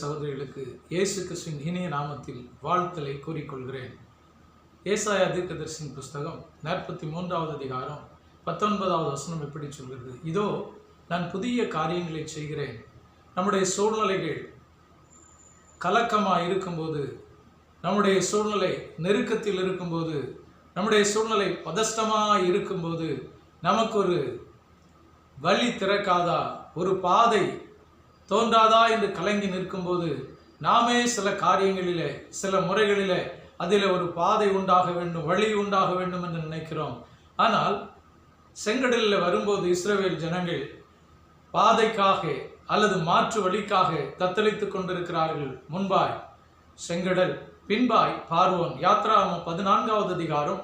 சகோதரிகளுக்கு இயேசு கிறிஸ்துவின் இனிய நாமத்தில் வாழ்த்தலை கூறிக்கொள்கிறேன். ஏசாய தீர்க்கதரிசின் புஸ்தகம் நாற்பத்தி மூன்றாவது அதிகாரம் பத்தொன்பதாவது வசனம் எப்படி சொல்கிறது? இதோ நான் புதிய காரியங்களை செய்கிறேன். நம்முடைய சூழ்நிலைகள் கலக்கமாக இருக்கும்போது நம்முடைய சூழ்நிலை நெருக்கத்தில் இருக்கும்போது நம்முடைய சூழ்நிலை பதஷ்டமாக இருக்கும்போது நமக்கு ஒரு வழி திறக்காதா ஒரு பாதை தோன்றாதா என்று கலங்கி நிற்கும்போது நாமே சில காரியங்களிலே சில முறைகளிலே அதில் ஒரு பாதை உண்டாக வேண்டும் வழி உண்டாக வேண்டும் என்று நினைக்கிறோம். ஆனால் செங்கடலில் வரும்போது இஸ்ரேல் ஜனங்கள் பாதைக்காக அல்லது மாற்று வழிக்காக தத்தளித்து கொண்டிருக்கிறார்கள். முன்பாய் செங்கடல் பின்பாய் பார்வோன். யாத்ராம பதினான்காவது அதிகாரம்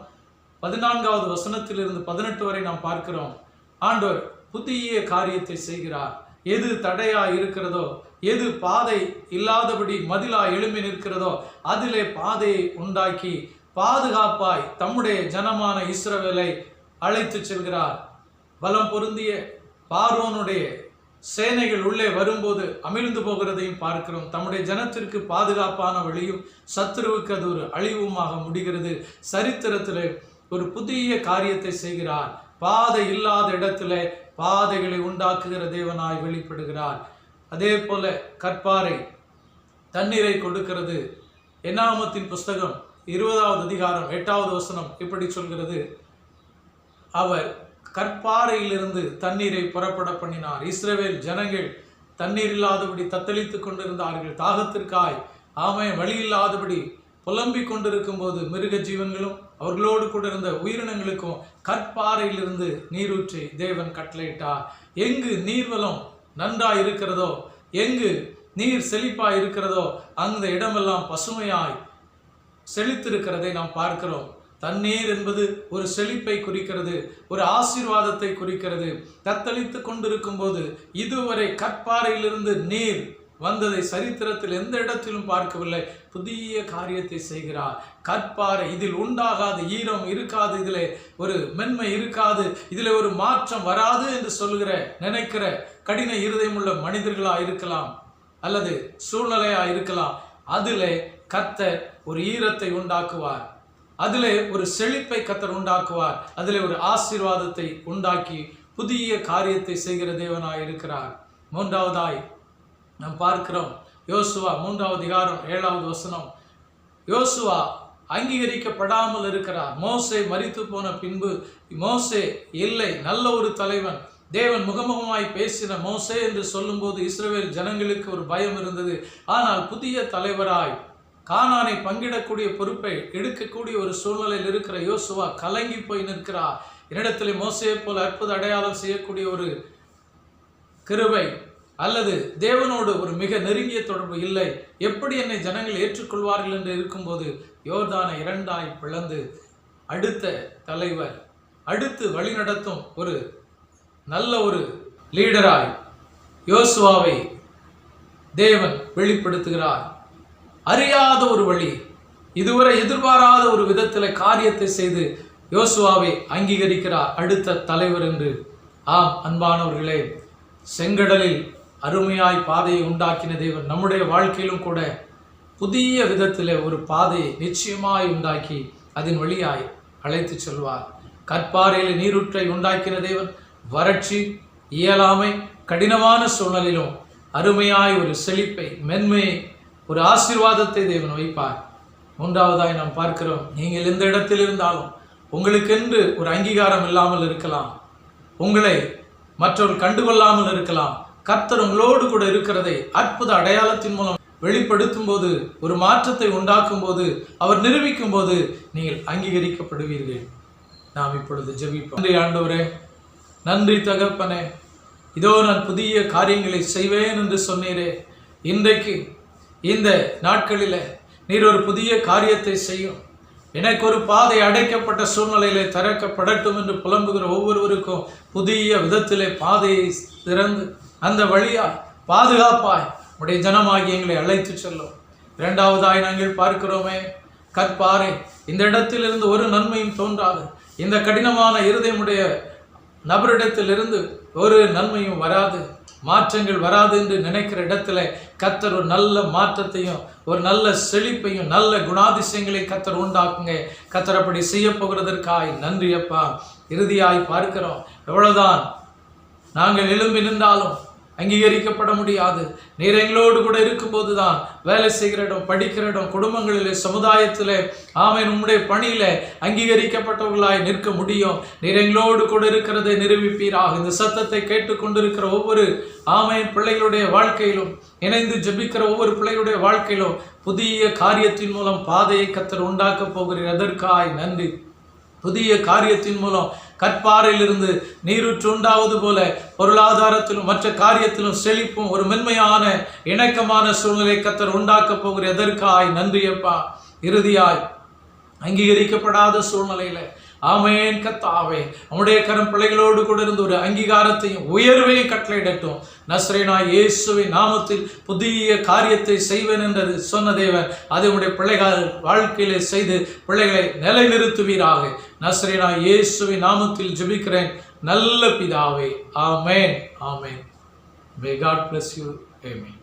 பதினான்காவது வசனத்திலிருந்து பதினெட்டு வரை நாம் பார்க்கிறோம். ஆண்டவர் புதிய காரியத்தை செய்கிறார். எது தடையாக இருக்கிறதோ எது பாதை இல்லாதபடி மதிலாக எழும்பி நிற்கிறதோ அதிலே பாதையை உண்டாக்கி பாதுகாப்பாய் தம்முடைய ஜனமான இஸ்ரவேலை அழைத்து செல்கிறார். பலம் பொருந்திய பார்வோனுடைய சேனைகள் உள்ளே வரும்போது அமிழ்ந்து போகிறதையும் பார்க்கிறோம். தம்முடைய ஜனத்திற்கு பாதுகாப்பான வழியும் சத்துருவுக்கு அது ஒரு அழிவுமாக முடிகிறது. சரித்திரத்தில் ஒரு புதிய காரியத்தை செய்கிறார். பாதை இல்லாத இடத்துல பாதைகளை உண்டாக்குகிற தேவனாய் வெளிப்படுகிறார். அதே போல கற்பாறை தண்ணீரை கொடுக்கிறது. என்னாமத்தின் புஸ்தகம் இருபதாவது அதிகாரம் எட்டாவது வசனம் இப்படி சொல்கிறது. அவர் கற்பாறையிலிருந்து தண்ணீரை புறப்பட பண்ணினார். இஸ்ரேவேல் ஜனங்கள் தண்ணீர் இல்லாதபடி தத்தளித்து கொண்டிருந்தார்கள். தாகத்திற்காய் ஆமை வழி இல்லாதபடி புலம்பிக் கொண்டிருக்கும் போது மிருக ஜீவன்களும் அவர்களோடு கூட இருந்த உயிரினங்களுக்கும் கற்பாறையிலிருந்து நீரூற்றி தேவன் கட்டளையிட்டார். எங்கு நீர்வளம் நன்றாய் இருக்கிறதோ எங்கு நீர் செழிப்பாய் இருக்கிறதோ அந்த இடமெல்லாம் பசுமையாய் செழித்திருக்கிறதை நாம் பார்க்கிறோம். தண்ணீர் என்பது ஒரு செழிப்பை குறிக்கிறது ஒரு ஆசீர்வாதத்தை குறிக்கிறது. தத்தளித்து கொண்டிருக்கும் போது இதுவரை கற்பாறையிலிருந்து நீர் வந்ததை சரித்திரத்தில் எந்த இடத்திலும் பார்க்கவில்லை. புதிய காரியத்தை செய்கிறார். கற்பாறை இதில் உண்டாகாது ஈரம் இருக்காது இதில் ஒரு மென்மை இருக்காது இதில் ஒரு மாற்றம் வராது என்று சொல்கிற நினைக்கிற கடின இருதயமுள்ள மனிதர்களாக இருக்கலாம் அல்லது சூழ்நிலையாக இருக்கலாம். அதில் கத்தர் ஒரு ஈரத்தை உண்டாக்குவார். அதில் ஒரு செழிப்பை கத்தர் உண்டாக்குவார். அதில் ஒரு ஆசீர்வாதத்தை உண்டாக்கி புதிய காரியத்தை செய்கிற தேவனாய் இருக்கிறார் மூன்றாவதாய் நாம் பார்க்கிறோம். யோசுவா மூன்றாவது அதிகாரம் ஏழாவது வசனம். யோசுவா அங்கீகரிக்கப்படாமல் இருக்கிறார். மோசே மறித்து போன பின்பு மோசே இல்லை நல்ல ஒரு தலைவன். தேவன் முகமுகமாய் பேசின மோசே என்று சொல்லும்போது இஸ்ரேல் ஜனங்களுக்கு ஒரு பயம் இருந்தது. ஆனால் புதிய தலைவராய் கானானை பங்கிடக்கூடிய பொறுப்பை எடுக்கக்கூடிய ஒரு சூழ்நிலையில் இருக்கிற யோசுவா கலங்கி போய் நிற்கிறார். என்னிடத்தில் மோசையை போல் அற்புத அடையாளம் செய்யக்கூடிய ஒரு கிருவை அல்லது தேவனோடு ஒரு மிக நெருங்கிய தொடர்பு இல்லை. எப்படி என்னை ஜனங்கள் ஏற்றுக்கொள்வார்கள் என்று இருக்கும்போது யோர்தானை இரண்டாய் பிளந்து அடுத்த தலைவர் அடுத்து வழிநடத்தும் ஒரு நல்ல ஒரு லீடராய் யோசுவாவை தேவன் வெளிப்படுத்துகிறார். அறியாத ஒரு வழி இதுவரை எதிர்பாராத ஒரு விதத்தில் காரியத்தை செய்து யோசுவாவை அங்கீகரிக்கிறார் அடுத்த தலைவர் என்று. ஆம் அன்பானவர்களே செங்கடலில் அருமையாய் பாதையை உண்டாக்கின தேவன் நம்முடைய வாழ்க்கையிலும் கூட புதிய விதத்தில் ஒரு பாதையை நிச்சயமாய் உண்டாக்கி அதன் வழியாய் அழைத்து செல்வார். கற்பாறையில் நீருற்றை உண்டாக்கின தேவன் வறட்சி இயலாமை கடினமான சூழ்நிலையிலும் அருமையாய் ஒரு செழிப்பை மென்மையை ஒரு ஆசீர்வாதத்தை தேவன் வைப்பார். மூன்றாவதாய் நாம் பார்க்கிறோம் நீங்கள் எந்த இடத்தில் இருந்தாலும் உங்களுக்கென்று ஒரு அங்கீகாரம் இல்லாமல் இருக்கலாம். உங்களை மற்றொரு கண்டுகொள்ளாமல் இருக்கலாம். கர்த்தர் உங்களோடு கூட இருக்கிறதை அற்புத அடையாளத்தின் மூலம் வெளிப்படுத்தும் போது ஒரு மாற்றத்தை உண்டாக்கும் போது அவர் நிரூபிக்கும் போது நீங்கள் அங்கீகரிக்கப்படுவீர்கள். நாம் இப்பொழுது ஜெபிப்போம். நன்றி ஆண்டவரே நன்றி தகப்பனே. இதோ நான் புதிய காரியங்களை செய்வேன் என்று சொன்னீரே. இன்றைக்கு இந்த நாட்களில் நீர் ஒரு புதிய காரியத்தை செய்யும். எனக்கு ஒரு பாதை அடைக்கப்பட்ட சூழ்நிலையிலே திறக்கப்படட்டும் என்று புலம்புகிற ஒவ்வொருவருக்கும் புதிய விதத்திலே பாதையை திறந்து அந்த வழியாய் பாதுகாப்பாய் உடைய ஜனமாகி எங்களை அழைத்து செல்லும். இரண்டாவதாய் நாங்கள் பார்க்கிறோமே கற்பாரே இந்த இடத்திலிருந்து ஒரு நன்மையும் தோன்றாது. இந்த கடினமான இருதயமுடைய நபரிடத்திலிருந்து ஒரு நன்மையும் வராது. மாற்றங்கள் வராது என்று நினைக்கிற இடத்துல கத்தர் ஒரு நல்ல மாற்றத்தையும் ஒரு நல்ல செழிப்பையும் நல்ல குணாதிசயங்களை கத்தர் உண்டாக்குங்க. கத்தர் அப்படி செய்ய போகிறதற்காய் நன்றி அப்பா இறுதியாய் பார்க்கிறோம். எவ்வளவுதான் நாங்கள் எழும்பி நின்றாலும் அங்கீகரிக்கப்பட முடியாது. நீர் எங்களோடு கூட இருக்கும்போது தான் வேலை செய்கிற இடம் படிக்கிற இடம் குடும்பங்களிலே சமுதாயத்திலே ஆமை உம்முடைய பணியில அங்கீகரிக்கப்பட்டவர்களாய் நிற்க முடியும். நீர் எங்களோடு கூட இருக்கிறதை நிரூபிப்பீராக. இந்த சத்தத்தை கேட்டுக்கொண்டிருக்கிற ஒவ்வொரு ஆமை பிள்ளைகளுடைய வாழ்க்கையிலும் இணைந்து ஜெபிக்கிற ஒவ்வொரு பிள்ளைகளுடைய வாழ்க்கையிலும் புதிய காரியத்தின் மூலம் பாதையை கத்தர் உண்டாக்கப் போகிறீர். அதற்காய் நன்றி. புதிய காரியத்தின் மூலம் கற்பாறையிலிருந்து நீரூற்று உண்டாவது போல பொருளாதாரத்திலும் மற்ற காரியத்திலும் செழிப்பும் ஒரு மென்மையான இணக்கமான சூழ்நிலை கத்தர் உண்டாக்கப் போகிற எதற்காய்? நன்றியப்பா. இறுதியாய் அங்கீகரிக்கப்படாத சூழ்நிலையில் ஆமேன் கத்தாவே. அவனுடைய கரம் பிள்ளைகளோடு கூட இருந்து ஒரு அங்கீகாரத்தையும் உயர்வையும் கட்டளையிடட்டும். நஸ்ரேனா இயேசுவின் நாமத்தில் புதிய காரியத்தை செய்வேன் என்றது சொன்ன தேவன். அதை உடைய பிள்ளைகள் வாழ்க்கையிலே செய்து பிள்ளைகளை நிலைநிறுத்துவீராக. நஸ்ரேனா இயேசுவின் நாமத்தில் ஜெபிக்கிறேன். நல்ல பிதாவே. ஆமேன் ஆமேன். May God bless you amen